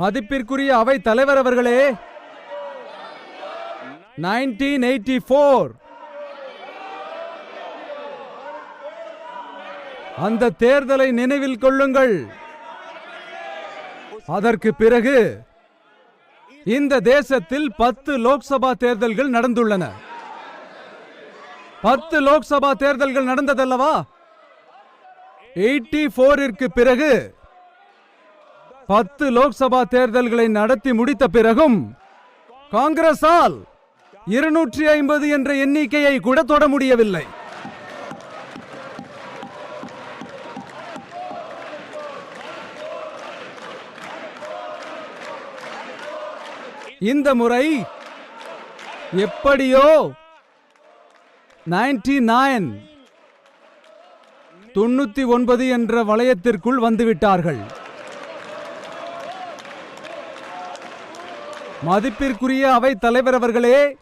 மதிப்பிற்குரிய அவை தலைவர் அவர்களே நைன்டீன் எயிட்டி ஃபோர் அந்த தேர்தலை நினைவில் கொள்ளுங்கள். அதற்கு பிறகு இந்த தேசத்தில் பத்து லோக்சபா தேர்தல்கள் நடந்துள்ளன. பத்து லோக்சபா தேர்தல்கள் நடந்ததல்லவா? எயிட்டி போரிற்கு பிறகு பத்து லோக்சபா தேர்தல்களை நடத்தி முடித்த பிறகும் காங்கிரஸால் இருநூற்றி ஐம்பது என்ற எண்ணிக்கையை கூட தொட முடியவில்லை. இந்த முறை எப்படியோ நைன்டி நைன் தொண்ணூத்தி ஒன்பது என்ற வளையத்திற்குள் வந்துவிட்டார்கள். மதிப்பிற்குரிய அவை தலைவர் அவர்களே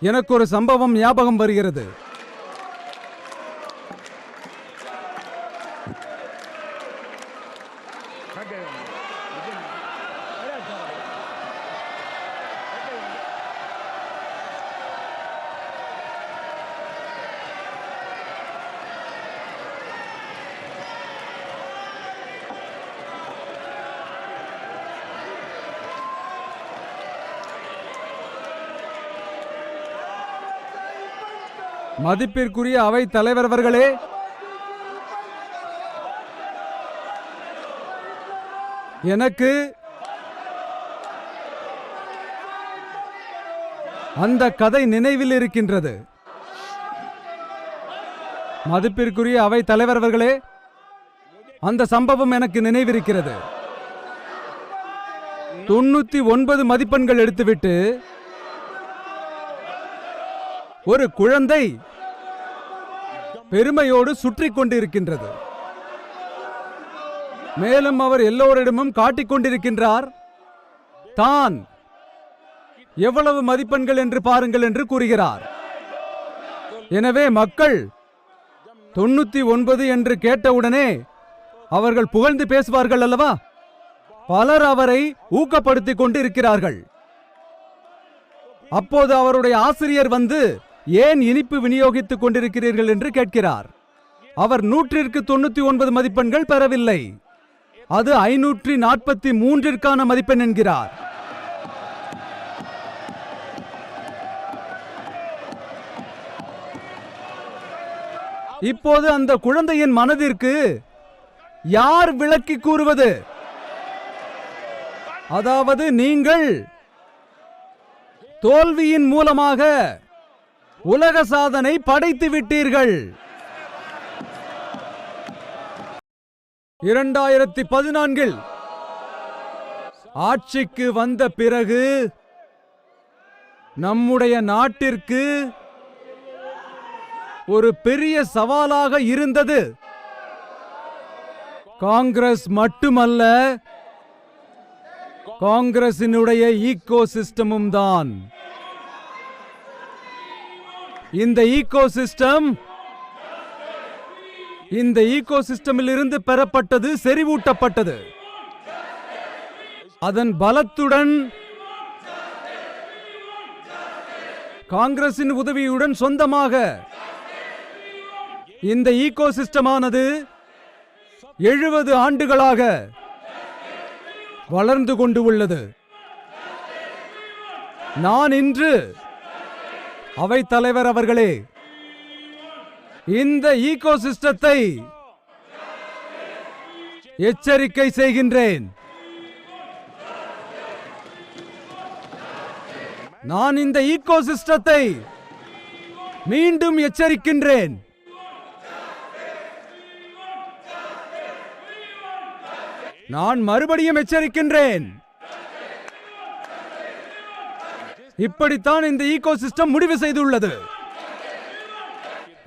எனக்கு ஒரு சம்பவம் ஞாபகம் வருகிறது. மதிப்பிற்குரிய அவை தலைவர் அவர்களே எனக்கு அந்த கதை நினைவில் இருக்கின்றது. மதிப்பிற்குரிய அவை தலைவர் அவர்களே அந்த சம்பவம் எனக்கு நினைவிருக்கிறது. தொண்ணூத்தி ஒன்பது மதிப்பெண்கள் எடுத்துவிட்டு ஒரு குழந்தை பெருமையோடு சுற்றி கொண்டிருக்கின்றது. மேலும் அவர் எல்லோரிடமும் காட்டிக்கொண்டிருக்கின்றார் தான் எவ்வளவு மதிப்பெண்கள் என்று பாருங்கள் என்று கூறுகிறார். எனவே மக்கள் தொண்ணூத்தி ஒன்பது என்று கேட்டவுடனே அவர்கள் புகழ்ந்து பேசுவார்கள் அல்லவா? பலர் அவரை ஊக்கப்படுத்திக் கொண்டு இருக்கிறார்கள் அப்போது அவருடைய ஆசிரியர் வந்து ஏன் இனிப்பு விநியோகித்துக் கொண்டிருக்கிறீர்கள் என்று கேட்கிறார். அவர் நூற்றிற்கு தொண்ணூத்தி ஒன்பது மதிப்பெண்கள் பெறவில்லை. அது ஐநூற்றி நாற்பத்தி மூன்றிற்கான மதிப்பெண் என்கிறார். இப்போது அந்த குழந்தையின் மனதிற்கு யார் விளக்கி கூறுவது? அதாவது நீங்கள் தோல்வியின் மூலமாக உலக சாதனை படைத்து விட்டீர்கள். இரண்டாயிரத்தி பதினான்கில் ஆட்சிக்கு வந்த பிறகு நம்முடைய நாட்டிற்கு ஒரு பெரிய சவாலாக இருந்தது. காங்கிரஸ் மட்டுமல்ல காங்கிரசினுடைய ஈகோ சிஸ்டமும் தான். இந்த ஈகோ சிஸ்டம் இந்த ஈகோ சிஸ்டமில் இருந்து பெறப்பட்டது செறிவூட்டப்பட்டது. அதன் பலத்துடன் காங்கிரசின் உதவியுடன் சொந்தமாக இந்த ஈகோ சிஸ்டமானது எழுபது ஆண்டுகளாக வளர்ந்து கொண்டு உள்ளது. நான் இன்று அவை தலைவர் அவர்களே இந்த ஈகோ சிஸ்டத்தை எச்சரிக்கை செய்கின்றேன். நான் இந்த ஈகோ சிஸ்டத்தை மீண்டும் எச்சரிக்கின்றேன். நான் மறுபடியும் எச்சரிக்கின்றேன். இப்படித்தான் இந்த ஈகோ சிஸ்டம் முடிவு செய்துள்ளது.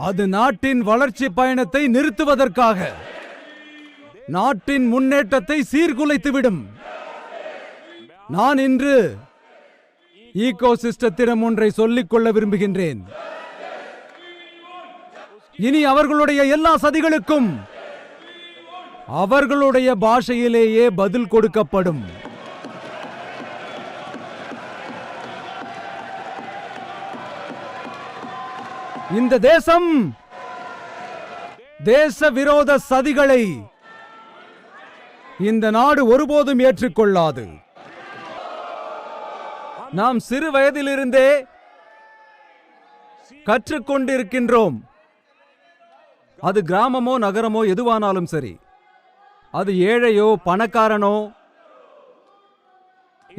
அது நாட்டின் வளர்ச்சி பயணத்தை நிறுத்துவதற்காக. நாட்டின் முன்னேற்றத்தை சீர்குலைத்துவிடும். நான் இன்று ஈகோ சிஸ்டத்திடம் ஒன்றை சொல்லிக் கொள்ள விரும்புகின்றேன். இனி அவர்களுடைய எல்லா சதிகளுக்கும் அவர்களுடைய பாஷையிலேயே பதில் கொடுக்கப்படும். இந்த தேசம் தேச விரோத சதிகளை இந்த நாடு ஒருபோதும் ஏற்றுக்கொள்ளாது. நாம் சிறு வயதிலிருந்தே கற்றுக்கொண்டிருக்கின்றோம். அது கிராமமோ நகரமோ எதுவானாலும் சரி அது ஏழையோ பணக்காரனோ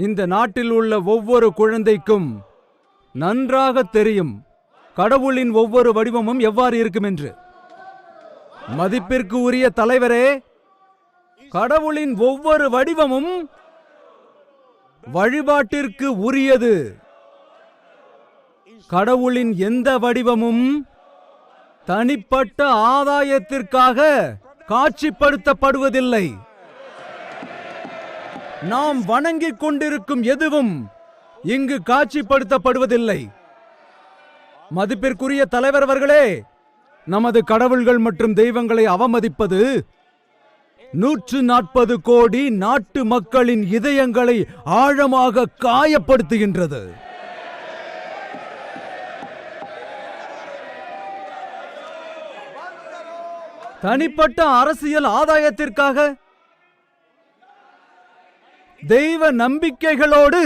இந்த நாட்டில் உள்ள ஒவ்வொரு குழந்தைக்கும் நன்றாக தெரியும். கடவுளின் ஒவ்வொரு வடிவமும் எவ்வாறு இருக்கும் என்று மதிப்பிற்கு உரிய தலைவரே கடவுளின் ஒவ்வொரு வடிவமும் வழிபாட்டிற்கு உரியது. கடவுளின் எந்த வடிவமும் தனிப்பட்ட ஆதாயத்திற்காக காட்சிப்படுத்தப்படுவதில்லை. நாம் வணங்கிக் கொண்டிருக்கும் எதுவும் இங்கு காட்சிப்படுத்தப்படுவதில்லை. மதிப்பிற்குரிய தலைவர் அவர்களே நமது கடவுள்கள் மற்றும் தெய்வங்களை அவமதிப்பது நூற்று நாற்பது கோடி நாட்டு மக்களின் இதயங்களை ஆழமாக காயப்படுத்துகின்றது. தனிப்பட்ட அரசியல் ஆதாயத்திற்காக தெய்வ நம்பிக்கைகளோடு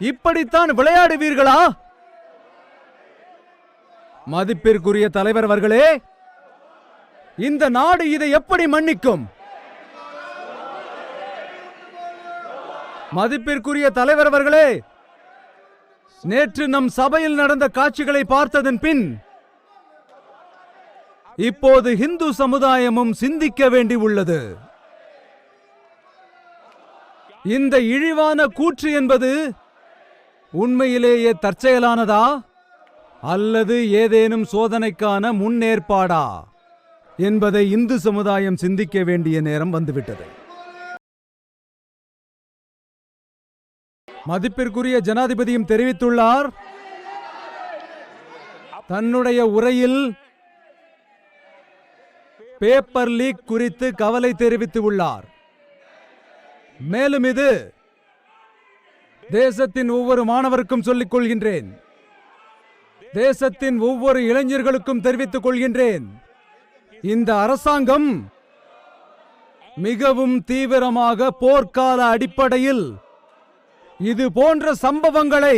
இப்படித்தான் விளையாடுவீர்களா? மதிப்பிற்குரிய தலைவர் அவர்களே இந்த நாடு இதை எப்படி மன்னிக்கும்? மதிப்பிற்குரிய தலைவர் அவர்களே நேற்று நம் சபையில் நடந்த காட்சிகளை பார்த்ததன் பின் இப்போது இந்து சமுதாயமும் சிந்திக்க வேண்டி உள்ளது. இந்த இழிவான கூற்று என்பது உண்மையிலேயே தற்செயலானதா? அல்லது ஏதேனும் சோதனைக்கான முன்னேற்பாடா என்பதை இந்து சமுதாயம் சிந்திக்க வேண்டிய நேரம் வந்துவிட்டது. மதிப்பிற்குரிய ஜனாதிபதியும் தெரிவித்துள்ளார். தன்னுடைய உரையில் பேப்பர் லீக் குறித்து கவலை தெரிவித்து உள்ளார் மேலும் இது தேசத்தின் ஒவ்வொரு மாணவருக்கும் சொல்லிக் கொள்கின்றேன். தேசத்தின் ஒவ்வொரு இளைஞர்களுக்கும் தெரிவித்துக் கொள்கின்றேன். இந்த அரசாங்கம் மிகவும் தீவிரமாக போர்க்கால அடிப்படையில் இது போன்ற சம்பவங்களை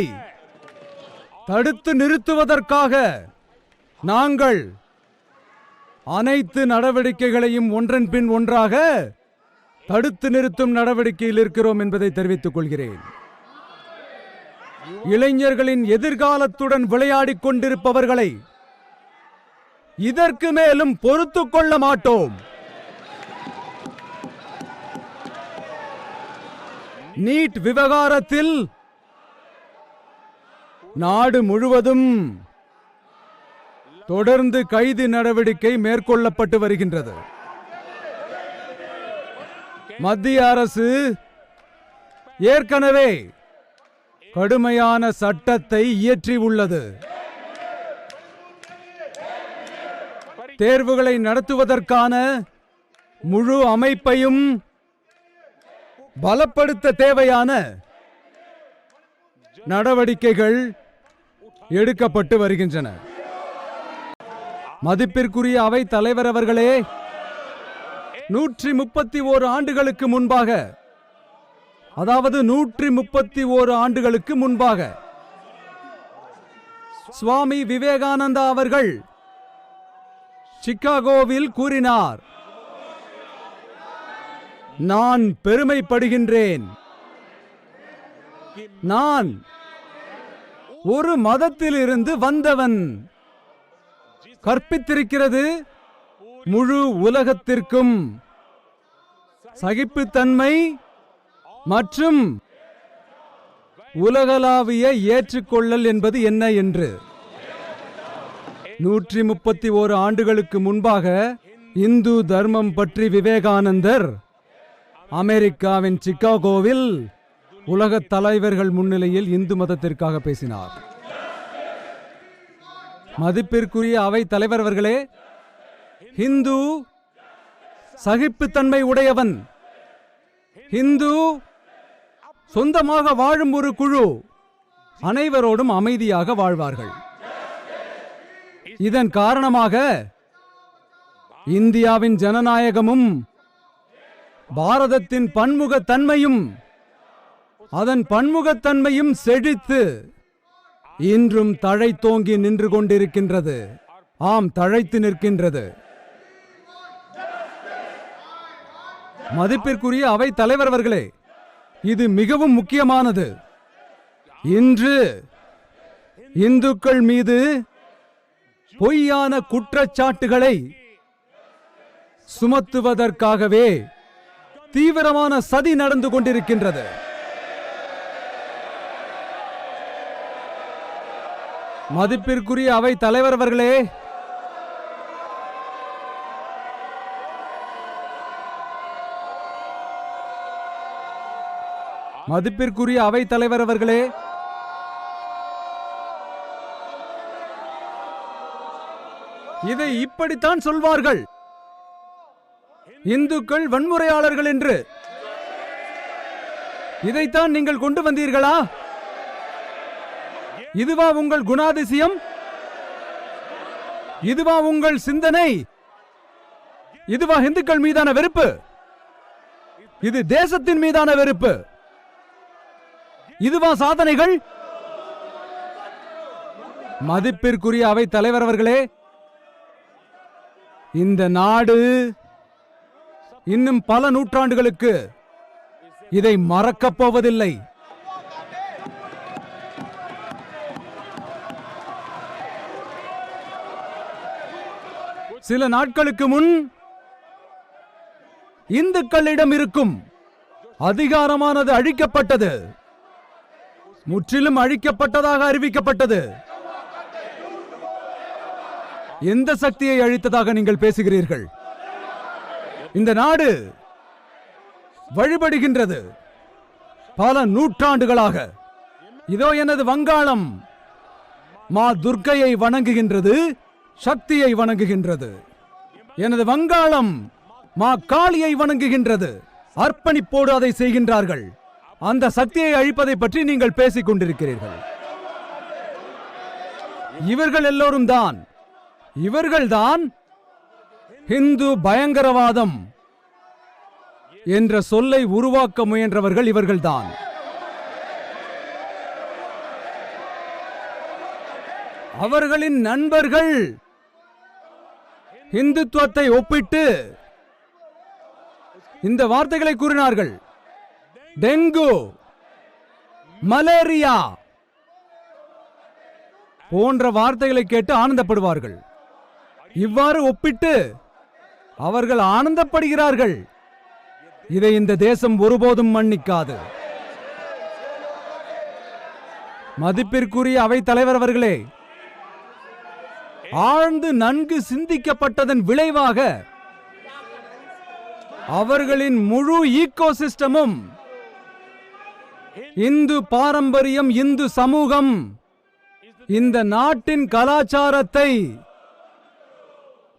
தடுத்து நிறுத்துவதற்காக நாங்கள் அனைத்து நடவடிக்கைகளையும் ஒன்றன் பின் ஒன்றாக தடுத்து நிறுத்தும் நடவடிக்கையில் இருக்கிறோம் என்பதை தெரிவித்துக் கொள்கிறேன். இளைஞர்களின் எதிர்காலத்துடன் விளையாடிக் கொண்டிருப்பவர்களை இதற்கு மேலும் பொறுத்து கொள்ள மாட்டோம். நீட் விவகாரத்தில் நாடு முழுவதும் தொடர்ந்து கைது நடவடிக்கை மேற்கொள்ளப்பட்டு வருகின்றது. மத்திய அரசு ஏற்கனவே கடுமையான சட்டத்தை இயற்றி உள்ளது. தேர்வுகளை நடத்துவதற்கான முழு அமைப்பையும் பலப்படுத்த தேவையான நடவடிக்கைகள் எடுக்கப்பட்டு வருகின்றன. மதிப்பிற்குரிய அவை தலைவர் அவர்களே நூற்றி முப்பத்தி ஓரு ஆண்டுகளுக்கு முன்பாக அதாவது நூற்றி முப்பத்தி ஓரு ஆண்டுகளுக்கு முன்பாக. சுவாமி விவேகானந்தா அவர்கள் சிக்காகோவில் கூறினார் நான் பெருமைப்படுகின்றேன். நான் ஒரு மதத்திலிருந்து வந்தவன். கற்பித்திருக்கிறது முழு உலகத்திற்கும் சகிப்புத்தன்மை மற்றும் உலகளாவிய ஏற்றுக்கொள்ளல் என்பது என்ன என்று? நூற்றி முப்பத்தி ஓரு ஆண்டுகளுக்கு முன்பாக இந்து தர்மம் பற்றி விவேகானந்தர் அமெரிக்காவின் சிக்காகோவில் உலக தலைவர்கள் முன்னிலையில் இந்து மதத்திற்காக பேசினார். மதிப்பிற்குரிய அவை தலைவர் அவர்களே ஹிந்து சகிப்புத்தன்மை உடையவன். இந்து சொந்தமாக வாழும் ஒரு குழு அனைவரோடும் அமைதியாக வாழ்வார்கள். இதன் காரணமாக இந்தியாவின் ஜனநாயகமும் பாரதத்தின் பன்முகத்தன்மையும் அதன் பன்முகத்தன்மையும் செழித்து இன்றும் தழைத்தோங்கி நின்று கொண்டிருக்கின்றது. ஆம் தழைத்து நிற்கின்றது. மதிப்பிற்குரிய அவை தலைவர் அவர்களே இது மிகவும் முக்கியமானது. இன்று இந்துக்கள் மீது பொய்யான குற்றச்சாட்டுகளை சுமத்துவதற்காகவே தீவிரமான சதி நடந்து கொண்டிருக்கின்றது. மதிப்பிற்குரிய அவை தலைவர் அவர்களே மதிப்பிற்குரிய அவை தலைவர் அவர்களே. இதை இப்படித்தான் சொல்வார்கள். இந்துக்கள் வன்முறையாளர்கள் என்று. இதைத்தான் நீங்கள் கொண்டு வந்தீர்களா? இதுவா உங்கள் குணாதிசயம்? இதுவா உங்கள் சிந்தனை? இதுவா இந்துக்கள் மீதான வெறுப்பு? இது தேசத்தின் மீதான வெறுப்பு? இதுவா சாதனைகள்? மதிப்பிற்குரிய அவை தலைவர் அவர்களே இந்த நாடு இன்னும் பல நூற்றாண்டுகளுக்கு இதை மறக்கப் போவதில்லை. சில நாட்களுக்கு முன் இந்துக்களிடம் இருக்கும் அதிகாரமானது அழிக்கப்பட்டது. முற்றிலும் அழிக்கப்பட்டதாக அறிவிக்கப்பட்டது. எந்த சக்தியை அழித்ததாக நீங்கள் பேசுகிறீர்கள்? இந்த நாடு வழிபடுகின்றது. பல நூற்றாண்டுகளாக. இதோ எனது வங்காளம். மா துர்க்கையை வணங்குகின்றது சக்தியை வணங்குகின்றது. எனது வங்காளம் மா காளியை வணங்குகின்றது. அர்ப்பணிப்போடு அதை செய்கின்றார்கள். அந்த சக்தியை அழிப்பதை பற்றி நீங்கள் பேசிக் கொண்டிருக்கிறீர்கள். இவர்கள் எல்லோரும் தான். இவர்கள்தான் இந்து பயங்கரவாதம் என்ற சொல்லை உருவாக்க முயன்றவர்கள் இவர்கள்தான் அவர்களின் நண்பர்கள் இந்துத்துவத்தை ஒப்பிட்டு இந்த வார்த்தைகளை கூறினார்கள். டெங்கு மலேரியா போன்ற வார்த்தைகளை கேட்டு ஆனந்தப்படுவார்கள். இவ்வாறு ஒப்பிட்டு அவர்கள் ஆனந்தப்படுகிறார்கள். இதை இந்த தேசம் ஒருபோதும் மன்னிக்காது. மதிப்பிற்குரிய அவை தலைவர் அவர்களே ஆழ்ந்து நன்கு சிந்திக்கப்பட்டதன் விளைவாக அவர்களின் முழு ஈகோசிஸ்டமும் இந்து பாரம்பரியம் இந்து சமூகம் இந்த நாட்டின் கலாச்சாரத்தை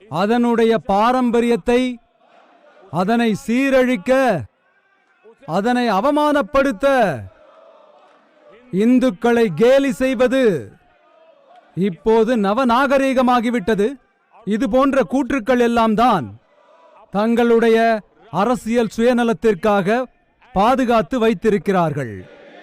அதனுடைய பாரம்பரியத்தை அதனை சீரழிக்க அதனை அவமானப்படுத்த இந்துக்களை கேலி செய்வது இப்போது நவநாகரீகமாகிவிட்டது. இது போன்ற கூற்றுக்கள் எல்லாம் தான் தங்களுடைய அரசியல் சுயநலத்திற்காக பாதுகாத்து வைத்திருக்கிறார்கள்.